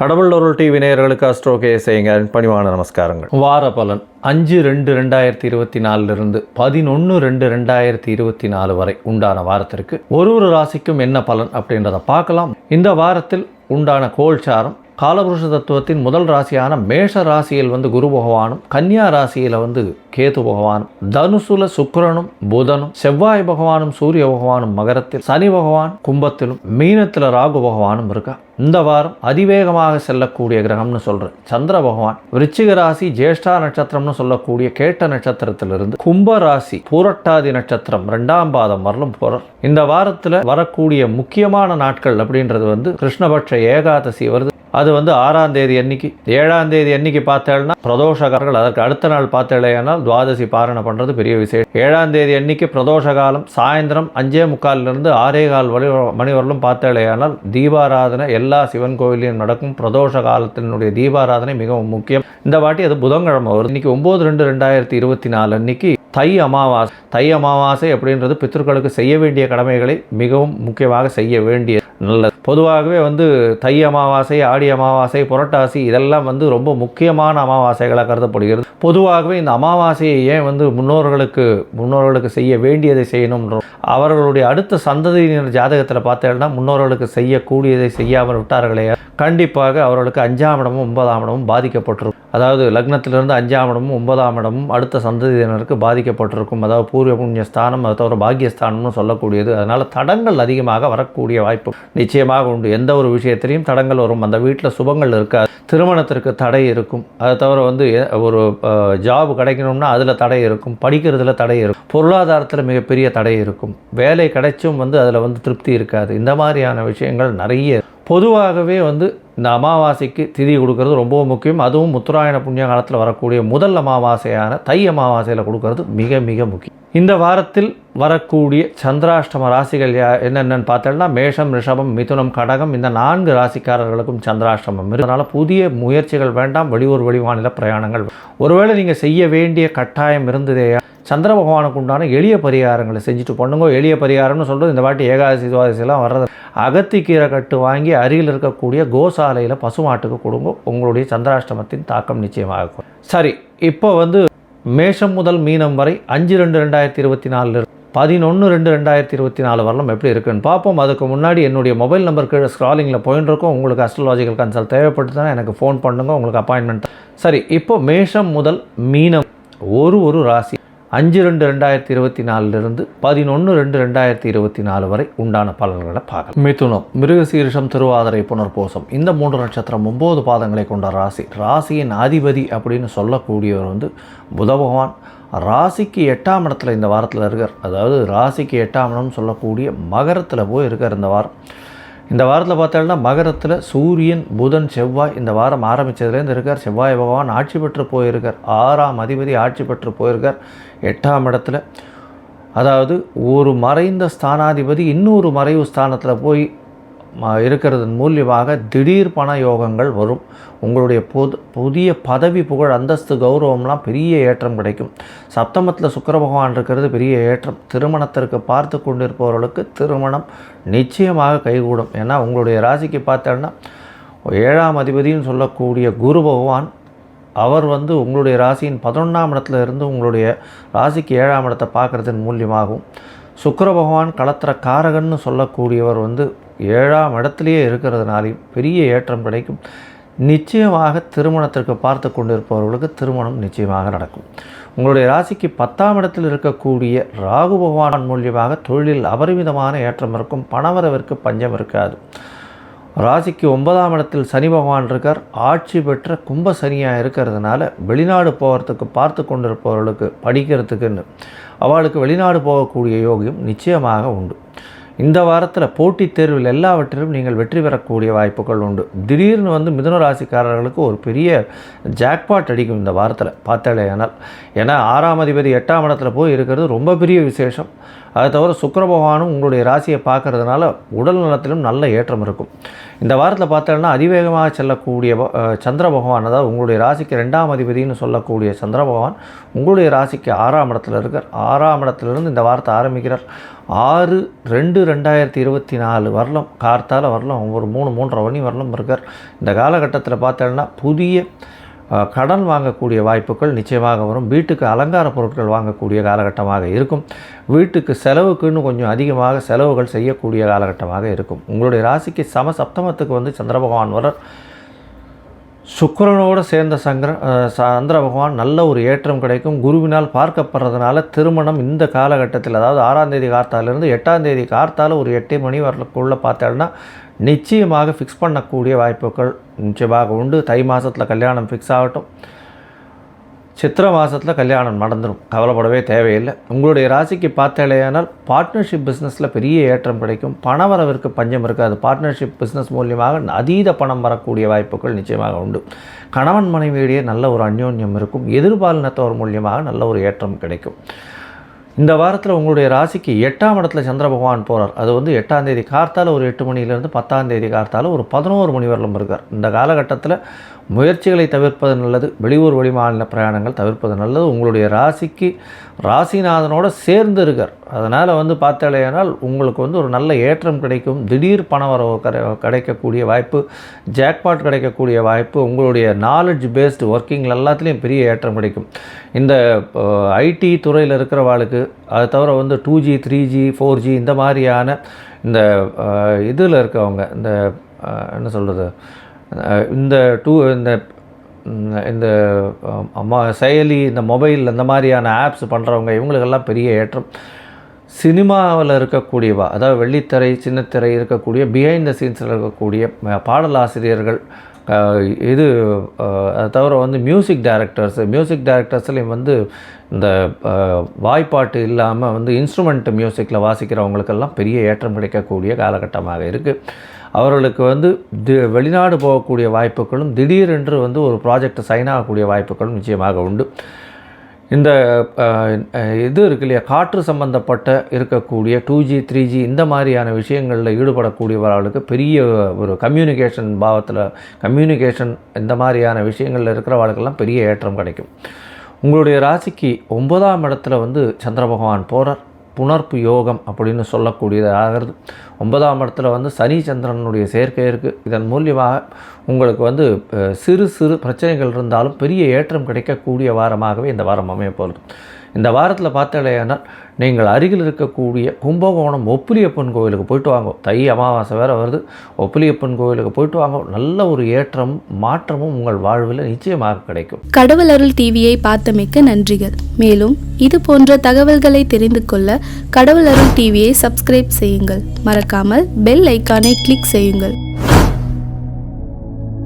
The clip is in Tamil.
கடவுள் ஒரு டிவி நேயர்களுக்கு அஸ்ட்ரோ கேசைங்க பணிவான நமஸ்காரங்கள். வார பலன் அஞ்சு ரெண்டு ரெண்டாயிரத்தி இருபத்தி நாலுலேருந்து பதினொன்று ரெண்டு ரெண்டாயிரத்தி இருபத்தி நாலு வரை உண்டான வாரத்திற்கு ஒரு ஒரு ராசிக்கும் என்ன பலன் அப்படின்றத பார்க்கலாம். இந்த வாரத்தில் உண்டான கோல்சாரம் காலபுருஷ தத்துவத்தின் முதல் ராசியான மேஷ ராசியில் வந்து குரு பகவானும் கன்னியா ராசியில் வந்து கேது பகவானும் தனுசுல சுக்கரனும் புதனும் செவ்வாய் பகவானும் சூரிய பகவானும் மகரத்தில் சனி பகவான் கும்பத்திலும் மீனத்தில் ராகு பகவானும் இருக்கா? இந்த வாரம் அதிவேகமாக செல்லக்கூடிய கிரகம்னு சொல்கிறேன் சந்திர பகவான் விருச்சிக ராசி ஜேஷ்டா நட்சத்திரம்னு சொல்லக்கூடிய கேட்ட நட்சத்திரத்திலிருந்து கும்ப ராசி பூரட்டாதி நட்சத்திரம் ரெண்டாம் பாதம் வரலும் போகிறார் இந்த வாரத்தில் வரக்கூடிய முக்கியமான நாட்கள் அப்படின்றது வந்து கிருஷ்ணபட்ச ஏகாதசி வருது. அது வந்து ஆறாம் தேதி அன்னைக்கு. ஏழாம் தேதி அன்னைக்கு பார்த்தேன்னா பிரதோஷகாரர்கள் அதற்கு அடுத்த நாள் பார்த்தேனால் துவாதசி பாரணை பண்ணுறது பெரிய விசேஷம். ஏழாம் தேதி அன்னைக்கு பிரதோஷ காலம் சாயந்தரம் அஞ்சே முக்காலிலிருந்து ஆறே கால் வழி மணி வரலும் பார்த்தேனால் தீபாராதனை எல்லா சிவன் கோவிலையும் நடக்கும். பிரதோஷ காலத்தினுடைய தீபாராதனை மிகவும் முக்கியம். இந்த வாட்டி அது புதன்கிழமை வரும் இன்னைக்கு ஒம்பது ரெண்டு ரெண்டாயிரத்தி இருபத்தி நாலு அன்னைக்கு தை அமாவாசை. தை அமாவாசை அப்படின்றது பித்தர்களுக்கு செய்ய வேண்டிய கடமைகளை மிகவும் முக்கியமாக செய்ய வேண்டிய நல்லது பொதுவாகவே வந்து தை அமாவாசை ஆடி அமாவாசை புரட்டாசி இதெல்லாம் வந்து ரொம்ப முக்கியமான அமாவாசைகளாக கருதப்படுகிறது. பொதுவாகவே இந்த அமாவாசையை ஏன் வந்து முன்னோர்களுக்கு முன்னோர்களுக்கு செய்ய வேண்டியதை செய்யணும்ன்ற அவர்களுடைய அடுத்த சந்ததியினர் ஜாதகத்தில் பார்த்தேன்னா முன்னோர்களுக்கு செய்யக்கூடியதை செய்யாமல் விட்டார்களே. கண்டிப்பாக அவர்களுக்கு அஞ்சாம் இடமும் ஒன்பதாம் இடமும் பாதிக்கப்பட்டிருக்கும். அதாவது லக்னத்திலிருந்து அஞ்சாம் இடமும் ஒன்பதாம் இடமும் அடுத்த சந்ததியினருக்கு பாதிக்கப்பட்டிருக்கும். அதாவது பூர்வ புண்ணிய ஸ்தானம் அதை தவிர பாக்கியஸ்தானம்னு சொல்லக்கூடியது. அதனால் தடங்கள் அதிகமாக வரக்கூடிய வாய்ப்பு நிச்சயமாக உண்டு. எந்த ஒரு விஷயத்திலையும் தடங்கள் வரும். அந்த வீட்டில் சுபங்கள் இருக்காது. திருமணத்திற்கு தடை இருக்கும். அதை தவிர வந்து ஒரு ஜாப் கிடைக்கணும்னா அதில் தடை இருக்கும். படிக்கிறதுல தடை இருக்கும். பொருளாதாரத்தில் மிகப்பெரிய தடை இருக்கும். வேலை கிடைச்சும் வந்து அதில் வந்து திருப்தி இருக்காது. இந்த மாதிரியான விஷயங்கள் நிறைய பொதுவாகவே வந்து இந்த அமாவாசைக்கு திதி கொடுக்கறது ரொம்பவும் முக்கியம். அதுவும் முத்துராயண புண்ணிய காலத்தில் வரக்கூடிய முதல் அமாவாசையான தை அமாவாசையில் கொடுக்கறது மிக மிக முக்கியம். இந்த வாரத்தில் வரக்கூடிய சந்திராஷ்டம ராசிகள் யா என்னென்னு பார்த்தோம்னா மேஷம் ரிஷபம் மிதுனம் கடகம் இந்த நான்கு ராசிக்காரர்களுக்கும் சந்திராஷ்டமம் அதனால் புதிய முயற்சிகள் வேண்டாம் வெளியூர் வெளிமாநில பிரயாணங்கள் ஒருவேளை நீங்கள் செய்ய வேண்டிய கட்டாயம் இருந்ததே சந்திர பகவானுக்கு உண்டான எளிய பரிகாரங்களை செஞ்சுட்டு பண்ணுங்க எளிய பரிகாரம்னு சொல்கிறது இந்த வாட்டி ஏகாதசி துவாதசிலாம் வர்றது. அகத்திக்கீரை கட்டு வாங்கி அருகில் இருக்கக்கூடிய காலையில் பசுமாட்டுக்கு கொடுங்க. உங்களுடைய சந்திராஷ்டமத்தின் தாக்கம் நிச்சயமாக இருக்கும். சரி இப்போ வந்து மேஷம் முதல் மீனம் வரை அஞ்சு ரெண்டு ரெண்டாயிரத்தி இருபத்தி நாலு பதினொன்று ரெண்டு ரெண்டாயிரத்தி இருபத்தி நாலு வரலாம் எப்படி இருக்குன்னு பார்ப்போம். அதுக்கு முன்னாடி என்னுடைய மொபைல் நம்பர் கீழே ஸ்க்ராலிங்கில் போயின்னு உங்களுக்கு அஸ்ட்ராலாஜிக்கல் கன்சல்ட் தேவைப்படுதுன்னா எனக்கு ஃபோன் பண்ணுங்க. உங்களுக்கு அப்பாயின்மெண்ட் சரி இப்போ மேஷம் முதல் மீனம் ஒரு ஒரு ராசி அஞ்சு ரெண்டு ரெண்டாயிரத்தி இருபத்தி நாலுலேருந்து பதினொன்று ரெண்டு ரெண்டாயிரத்தி இருபத்தி நாலு வரை உண்டான பலன்களை பார்க்கலாம். மிதுனம் மிருகசீரிஷம் திருவாதிரை புனர்போசம் இந்த மூன்று நட்சத்திரம் ஒம்பது பாதங்களை கொண்ட ராசி. ராசியின் அதிபதி அப்படின்னு சொல்லக்கூடியவர் வந்து புத பகவான். ராசிக்கு எட்டாம் இடத்துல இந்த வாரத்தில் இருக்கார். அதாவது ராசிக்கு எட்டாம் இடம்னு சொல்லக்கூடிய மகரத்தில் போய் இருக்கார் இந்த வாரம். இந்த வாரத்தில் பார்த்தோம்னா மகரத்தில் சூரியன் புதன் செவ்வாய் இந்த வாரம் ஆரம்பித்ததுலேருந்து இருக்கார். செவ்வாய் பகவான் ஆட்சி பெற்று போயிருக்கார். ஆறாம் அதிபதி ஆட்சி பெற்று போயிருக்கார். எட்டாம் இடத்துல. அதாவது ஒரு மறைந்த ஸ்தானாதிபதி இன்னொரு மறைவு ஸ்தானத்தில் போய் இருக்கிறதன் மூலியமாக திடீர் பண யோகங்கள் வரும். உங்களுடைய பொது புதிய பதவி புகழ் அந்தஸ்து கௌரவம்லாம் பெரிய ஏற்றம் கிடைக்கும். சப்தமத்தில் சுக்கர பகவான் இருக்கிறது பெரிய ஏற்றம். திருமணத்திற்கு பார்த்து கொண்டிருப்பவர்களுக்கு திருமணம் நிச்சயமாக கைகூடும். ஏன்னா உங்களுடைய ராசிக்கு பார்த்தோன்னா ஏழாம் அதிபதின்னு சொல்லக்கூடிய குரு பகவான் அவர் வந்து உங்களுடைய ராசியின் பதினொன்றாம் இடத்துல இருந்து உங்களுடைய ராசிக்கு ஏழாம் இடத்தை பார்க்குறதன் மூலியமாகவும் சுக்கர பகவான் களத்திர காரகன்னு சொல்லக்கூடியவர் வந்து ஏழாம் இடத்துலையே இருக்கிறதுனாலையும் பெரிய ஏற்றம் கிடைக்கும். நிச்சயமாக திருமணத்திற்கு பார்த்து கொண்டிருப்பவர்களுக்கு திருமணம் நிச்சயமாக நடக்கும். உங்களுடைய ராசிக்கு பத்தாம் இடத்தில் இருக்கக்கூடிய ராகு பகவான் மூலியமாக தொழிலில் அபரிமிதமான ஏற்றம் இருக்கும். பணவரவிற்கு பஞ்சம் இருக்காது. ராசிக்கு ஒன்பதாம் இடத்தில் சனி பகவான் இருக்கார். ஆட்சி பெற்ற கும்ப சனியாக இருக்கிறதுனால வெளிநாடு போகிறதுக்கு பார்த்து கொண்டிருப்பவர்களுக்கு படிக்கிறதுக்குன்னு. அவளுக்கு வெளிநாடு போகக்கூடிய யோகியம் நிச்சயமாக உண்டு. இந்த வாரத்தில் போட்டித் தேர்வில் எல்லாவற்றிலும் நீங்கள் வெற்றி பெறக்கூடிய வாய்ப்புகள் உண்டு. திடீர்னு வந்து மிதுன ராசிக்காரர்களுக்கு ஒரு பெரிய ஜாக்பாட் அடிக்கும் இந்த வாரத்தில் பார்த்தாலேயானால் ஏன்னா ஆறாம் அதிபதி எட்டாம் இடத்துல போய் இருக்கிறது ரொம்ப பெரிய விசேஷம். அதை தவிர சுக்கர பகவானும் உங்களுடைய ராசியை பார்க்கறதுனால உடல் நலத்திலும் நல்ல ஏற்றம் இருக்கும். இந்த வாரத்தில் பார்த்தோன்னா அதிவேகமாக செல்லக்கூடிய சந்திர பகவான் அதாவது உங்களுடைய ராசிக்கு ரெண்டாம் அதிபதினு சொல்லக்கூடிய சந்திர பகவான் உங்களுடைய ராசிக்கு ஆறாம் இடத்துல இருக்கார். ஆறாம் இடத்துலேருந்து இந்த வாரத்தை ஆரம்பிக்கிறார். ஆறு ரெண்டு ரெண்டாயிரத்தி இருபத்தி நாலு வரலாம் கார்த்தால் வரலாம் ஒரு மூணு மூன்றரை மணி வரலாம் இருக்கார். இந்த காலகட்டத்தில் பார்த்தோன்னா புதிய கடன் வாங்கக்கூடிய வாய்ப்புகள் நிச்சயமாக வரும். வீட்டுக்கு அலங்கார பொருட்கள் வாங்கக்கூடிய காலகட்டமாக இருக்கும். வீட்டுக்கு செலவுக்குன்னு கொஞ்சம் அதிகமாக செலவுகள் செய்யக்கூடிய காலகட்டமாக இருக்கும். உங்களுடைய ராசிக்கு சம சப்தமத்துக்கு வந்து சந்திர பகவான் வரார் சுக்கரனோடு சேர்ந்த சங்கர சந்திர பகவான் நல்ல ஒரு ஏற்றம் கிடைக்கும். குருவினால் பார்க்கப்படுறதுனால திருமணம் இந்த காலகட்டத்தில் அதாவது ஆறாம் தேதி கார்த்தாலேருந்து எட்டாம் தேதி கார்த்தால ஒரு எட்டு மணி வரக்குள்ளே பார்த்தோன்னா நிச்சயமாக ஃபிக்ஸ் பண்ணக்கூடிய வாய்ப்புகள் நிச்சயமாக உண்டு. தை மாதத்தில் கல்யாணம் ஃபிக்ஸ் ஆகட்டும். சித்திரை மாதத்தில் கல்யாணம் நடந்துடும் கவலைப்படவே தேவையில்லை. உங்களுடைய ராசிக்கு பார்த்தாலேயானால் பார்ட்னர்ஷிப் பிஸ்னஸில் பெரிய ஏற்றம் கிடைக்கும். பணவரவிற்கு பஞ்சம் இருக்காது பார்ட்னர்ஷிப் பிஸ்னஸ் மூலியமாக அதீத பணம் வரக்கூடிய வாய்ப்புகள் நிச்சயமாக உண்டு. கணவன் மனைவியிடையே நல்ல ஒரு அந்யோன்யம் இருக்கும். எதிர்பாலினத்தவர் மூலியமாக நல்ல ஒரு ஏற்றம் கிடைக்கும். இந்த வாரத்தில் உங்களுடைய ராசிக்கு எட்டாம் இடத்துல சந்திர பகவான் போகிறார் அது வந்து எட்டாம் தேதி கார்த்தால ஒரு எட்டு மணிலேருந்து பத்தாம் தேதி கார்த்தால் ஒரு பதினோரு மணி வரலும் இருக்கார். இந்த காலகட்டத்தில் முயற்சிகளை தவிர்ப்பது நல்லது வெளியூர் வெளிமாநில பிரயாணங்கள் தவிர்ப்பது நல்லது. உங்களுடைய ராசிக்கு ராசிநாதனோடு சேர்ந்து இருக்கார். அதனால் வந்து பார்த்தாலேயானால் உங்களுக்கு வந்து ஒரு நல்ல ஏற்றம் கிடைக்கும். திடீர் பண வரவு கிடைக்கக்கூடிய வாய்ப்பு ஜாக்பாட் கிடைக்கக்கூடிய வாய்ப்பு உங்களுடைய நாலேஜ் பேஸ்டு ஒர்க்கிங்கில் எல்லாத்துலேயும் பெரிய ஏற்றம் கிடைக்கும். இந்த ஐடி துறையில் இருக்கிறவாளுக்கு அது தவிர வந்து two G three G four G இந்த மாதிரியான இந்த இதில் இருக்கவங்க இந்த என்ன சொல்கிறது இந்த டூ இந்த இந்த செயலி இந்த மொபைல் இந்த மாதிரியான ஆப்ஸ் பண்ணுறவங்க இவங்களுக்கெல்லாம் பெரிய ஏற்றம். சினிமாவில் இருக்கக்கூடியவா அதாவது வெள்ளித்திரை சின்னத்திரை இருக்கக்கூடிய பிஹைண்ட் த சீன்ஸில் இருக்கக்கூடிய பாடலாசிரியர்கள் இது தவிர வந்து மியூசிக் டைரக்டர்ஸ் மியூசிக் டைரக்டர்ஸ்லேயும் வந்து இந்த வாய்ப்பாட்டு இல்லாமல் வந்து இன்ஸ்ட்ருமெண்ட் மியூசிக்கில் வாசிக்கிறவங்களுக்கெல்லாம் பெரிய ஏற்றம் கிடைக்கக்கூடிய காலகட்டமாக இருக்குது அவர்களுக்கு வந்து தி வெளிநாடு போகக்கூடிய வாய்ப்புகளும் திடீரென்று வந்து ஒரு ப்ராஜெக்ட் சைன் ஆகக்கூடிய வாய்ப்புகளும் நிச்சயமாக உண்டு. இந்த இது இருக்கு இல்லையா? காற்று சம்பந்தப்பட்ட இருக்கக்கூடிய டூ ஜி த்ரீ ஜி இந்த மாதிரியான விஷயங்களில் ஈடுபடக்கூடியவர்களுக்கு பெரிய ஒரு கம்யூனிகேஷன் பாவத்தில் கம்யூனிகேஷன் இந்த மாதிரியான விஷயங்களில் இருக்கிறவர்களுக்கெல்லாம் பெரிய ஏற்றம் கிடைக்கும். உங்களுடைய ராசிக்கு ஒன்பதாம் இடத்துல வந்து சந்திர பகவான் போகிறார் புணர்ப்பு யோகம் அப்படின்னு சொல்லக்கூடியது. ஆகிறது ஒன்பதாம் இடத்துல வந்து சனி சந்திரனுடைய சேர்க்கை இருக்குது இதன் மூலியமாக உங்களுக்கு வந்து சிறு சிறு பிரச்சனைகள் இருந்தாலும் பெரிய ஏற்றம் கிடைக்கக்கூடிய வாரமாகவே இந்த வாரம் அமைய போகிறது இந்த வாரத்தில் பார்த்தாலேனால் நீங்கள் அருகில் இருக்கக்கூடிய கும்பகோணம் ஒப்புலியப்பன் கோவிலுக்கு போயிட்டு வாங்க. தை அமாவாசை வேறு வருது. ஒப்புலியப்பன் கோவிலுக்கு போயிட்டு வாங்க. நல்ல ஒரு ஏற்றம் மாற்றமும் உங்கள் வாழ்வில் நிச்சயமாக கிடைக்கும். கடவுள் அருள் டிவியை பார்த்தமைக்க நன்றிகள். மேலும் இது போன்ற தகவல்களை தெரிந்து கொள்ள கடவுள் அருள் டிவியை சப்ஸ்கிரைப் செய்யுங்கள். மறக்காமல் பெல் ஐக்கானை கிளிக் செய்யுங்கள்.